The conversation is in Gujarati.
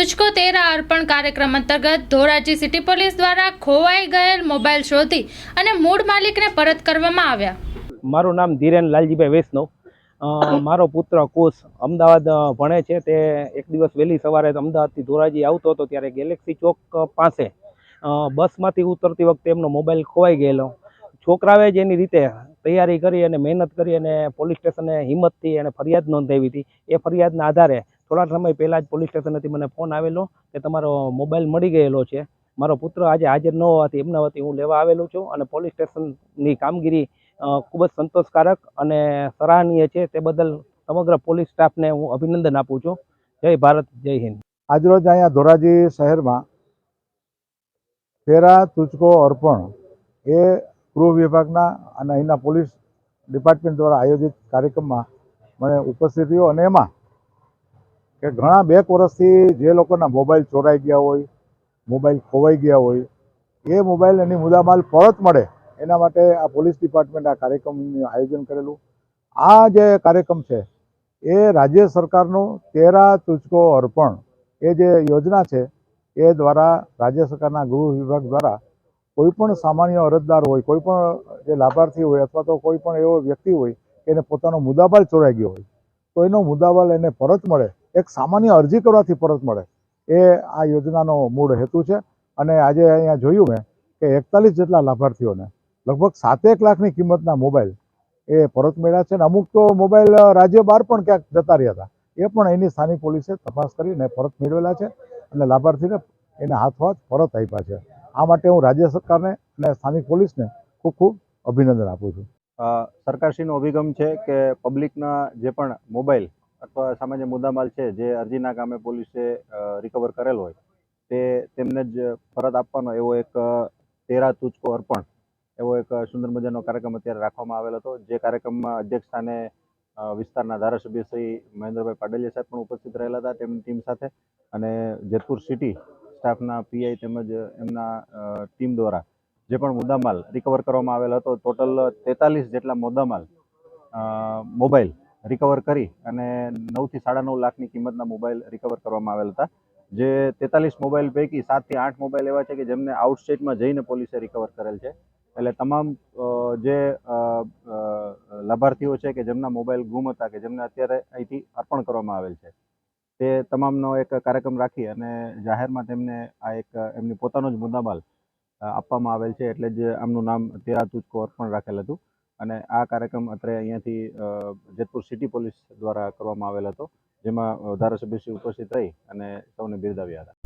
તુચકો તેરા અર્પણ કાર્યક્રમ અંતર્ગત ધોરાજી સિટી પોલીસ દ્વારા ખોવાઈ ગયેલ મોબાઈલ શોધી અને મૂળ માલિકને પરત કરવામાં આવ્યા. મારું નામ ધીરેન લાલજીભાઈ વૈષ્ણવ. મારો પુત્ર કુશ અમદાવાદ ભણે છે. તે એક દિવસ વહેલી સવારે અમદાવાદથી ધોરાજી આવતો હતો ત્યારે ગેલેક્સી ચોક પાસે બસમાંથી ઉતરતી વખતે એમનો મોબાઈલ ખોવાઈ ગયેલો. છોકરાએ જ એની રીતે તૈયારી કરી અને મહેનત કરી અને પોલીસ સ્ટેશને હિંમતથી એને ફરિયાદ નોંધાવી હતી. એ ફરિયાદના આધારે થોડા સમય પહેલાં જ પોલીસ સ્ટેશનેથી મને ફોન આવેલો કે તમારો મોબાઈલ મળી ગયેલો છે. મારો પુત્ર આજે હાજર ન હોવાથી એમના વતી હું લેવા આવેલો છું અને પોલીસ સ્ટેશનની કામગીરી ખૂબ જ સંતોષકારક અને સરાહનીય છે. તે બદલ સમગ્ર પોલીસ સ્ટાફને હું અભિનંદન આપું છું. જય ભારત, જય હિન્દ. આજરોજ અહીંયા ધોરાજી શહેરમાં તેરા તુચકો અર્પણ એ ગૃહ વિભાગના અને અહીંના પોલીસ ડિપાર્ટમેન્ટ દ્વારા આયોજિત કાર્યક્રમમાં મને ઉપસ્થિત રહ્યો અને એમાં કે ઘણા બે વર્ષથી જે લોકોના મોબાઈલ ચોરાઈ ગયા હોય, મોબાઈલ ખોવાઈ ગયા હોય, એ મોબાઈલ એની મુદ્દામાલ પરત મળે, એના માટે આ પોલીસ ડિપાર્ટમેન્ટ આ કાર્યક્રમનું આયોજન કરેલું. આ જે કાર્યક્રમ છે, એ રાજ્ય સરકારનું તેરા તુચકો અર્પણ, એ જે યોજના છે, એ દ્વારા રાજ્ય સરકારના ગૃહ વિભાગ દ્વારા કોઈ પણ સામાન્ય અરજદાર હોય, કોઈ પણ જે લાભાર્થી હોય અથવા તો કોઈ પણ એવો વ્યક્તિ હોય, એને પોતાનો મુદ્દાબાલ ચોરાઈ ગયો હોય, તો એનો મુદ્દાબાલ એને પરત મળે એક સામાન્ય અરજી કરવાથી પરત મળે. એ આ યોજનાનો મૂળ હેતુ છે. અને આજે અહીંયા જોયું મેં કે એકતાલીસ જેટલા લાભાર્થીઓને લગભગ સાતેક લાખની કિંમતના મોબાઈલ એ પરત મળ્યા છે. અને અમુક તો મોબાઈલ રાજ્ય બહાર પણ ક્યાંક જતા રહ્યા હતા. એ પણ એની સ્થાનિક પોલીસે તપાસ કરીને પરત મેળવેલા છે અને લાભાર્થીને એને હાથોહાથ પરત આપ્યા છે. આ માટે હું રાજ્ય સરકારને અને સ્થાનિક પોલીસને ખૂબ ખૂબ અભિનંદન આપું છું. સરકારશ્રીનો અભિગમ છે કે પબ્લિકના જે પણ મોબાઈલ અથવા સામાન્ય મુદ્દામાલ છે જે અરજીના કામે પોલીસે રિકવર કરેલ હોય, તે તેમને જ પરત આપવાનો એવો એક તેરા તુચકો અર્પણ, એવો એક સુંદર મજાનો કાર્યક્રમ અત્યારે રાખવામાં આવેલો હતો, જે કાર્યક્રમમાં અધ્યક્ષ વિસ્તારના ધારાસભ્ય શ્રી મહેન્દ્રભાઈ પાડલિયા સાહેબ પણ ઉપસ્થિત રહેલા હતા, તેમની ટીમ સાથે, અને જેતપુર સિટી સ્ટાફના પીઆઈ તેમજ એમના ટીમ દ્વારા જે પણ મુદ્દામાલ રિકવર કરવામાં આવેલ હતો ટોટલ તેતાલીસ જેટલા મુદ્દામાલ મોબાઈલ રિકવર કરી અને નવથી સાડા નવ લાખની કિંમતના મોબાઈલ રિકવર કરવામાં આવેલ હતા. જે તેતાલીસ મોબાઈલ પૈકી સાતથી આઠ મોબાઈલ એવા છે કે જેમને આઉટ સ્ટેટમાં જઈને પોલીસે રિકવર કરેલ છે. એટલે તમામ જે લાભાર્થીઓ છે કે જેમના મોબાઈલ ગુમ હતા કે જેમને અત્યારે અહીંથી અર્પણ કરવામાં આવેલ છે, તે તમામનો એક કાર્યક્રમ રાખી અને જાહેરમાં તેમને આ એક, એમની પોતાનો જ મુદ્દામાલ આપવામાં આવેલ છે એટલે જ આમનું નામ તેરા તુચકો અર્પણ રાખેલ હતું. અને આ કાર્યક્રમ અત્રે અહીંયાથી જેતપુર સિટી પોલીસ દ્વારા કરવામાં આવેલ હતો, જેમાં ધારાસભ્યશ્રી ઉપસ્થિત રહી અને સૌને બિરદાવ્યા હતા.